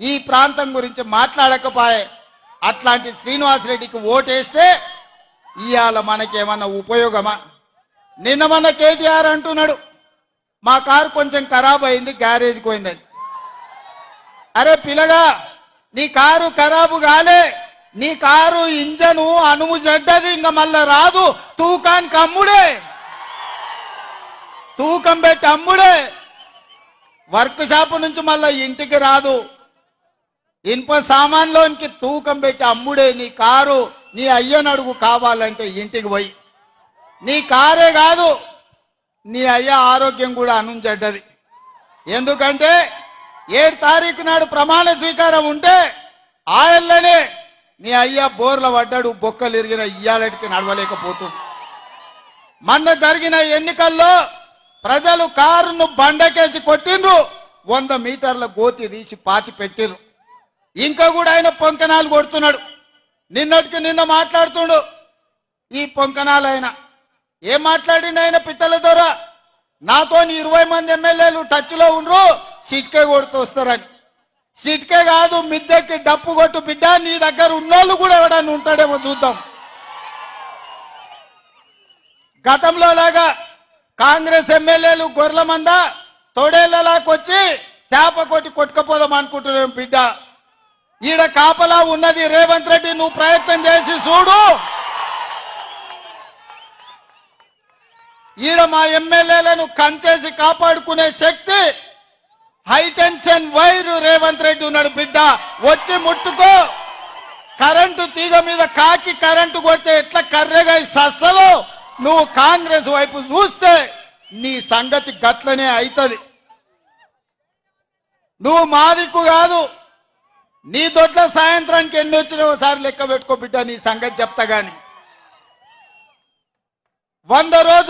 ఈ ప్రాంతం గురించి మాట్లాడకపోయే అట్లాంటి శ్రీనివాసరెడ్డికి ఓటేస్తే ఇవాళ మనకేమన్నా ఉపయోగమా? నిన్న మన కేటీఆర్ అంటున్నాడు మా కారు కొంచెం ఖరాబ్ అయింది గ్యారేజ్కి పోయిందని. అరే పిల్లగా నీ కారు ఖరాబు కాలే నీ కారు ఇంజను అనుము చెడ్డది ఇంకా మళ్ళా రాదు. తూకానికి అమ్ముడే తూకం పెట్టి అమ్ముడే. వర్క్ షాప్ నుంచి మళ్ళా ఇంటికి రాదు. ఇనుప సామాన్లోనికి తూకం పెట్టి అమ్ముడే నీ కారు నీ అయ్యనడుగు కావాలంటే ఇంటికి పోయి. నీ కారే కాదు నీ అయ్య ఆరోగ్యం కూడా అనుంచెడ్డది ఎందుకంటే ఏడు తారీఖు నాడు ప్రమాణ స్వీకారం ఉంటే ఆయనలోనే నీ అయ్య బోర్ల పడ్డాడు బొక్కలు ఇరిగిన ఇయ్యాలటికి నడవలేకపోతుంది మొన్న జరిగిన ఎన్నికల్లో ప్రజలు కారును బండకేసి కొట్టిండ్రు వంద మీటర్ల గోతి తీసి పాతి పెట్టిర్రు. ఇంకా కూడా ఆయన పొంకనాలు కొడుతున్నాడు. నిన్నటికి నిన్న మాట్లాడుతుండు ఈ పొంకనాలు ఆయన ఏం మాట్లాడిండు ఆయన పిట్టల ద్వారా? నాతో ఇరవై మంది ఎమ్మెల్యేలు టచ్లో ఉండ్రు సిట్కే కొడుతూ వస్తారని సిట్కే కాదు మిద్దెకి డప్పు కొట్టు బిడ్డ నీ దగ్గర ఉన్నోళ్ళు కూడా ఎవడన్నా ఉంటాడేమో చూద్దాం. గతంలో లాగా కాంగ్రెస్ ఎమ్మెల్యేలు గొర్రెల మంద తొడేళ్ళలాకొచ్చి తేప కొట్టి కొట్టుకపోదాం అనుకుంటున్నాం బిడ్డ. ఈడ కాపలా ఉన్నది రేవంత్ రెడ్డి నువ్వు ప్రయత్నం చేసి చూడు. ఈడ మా ఎమ్మెల్యేలను కంచేసి కాపాడుకునే శక్తి high tension wire Revanth Reddy ఉన్నాడు బిడ్డ. వచ్చి ముట్టుకో. కరెంటు తీగ మీద కాకి కరెంటు కొడితే ఎట్లా కర్రెగా సస్తలో నువ్వు కాంగ్రెస్ వైపు చూస్తే నీ సంగతి గట్లనే అవుతుంది నువ్వు మాదిక్కు కాదు. నీ దొడ్ల సాయంత్రానికి ఎన్ని వచ్చినా ఒకసారి లెక్క పెట్టుకో బిడ్డ నీ సంగతి చెప్తా గాని. వంద రోజు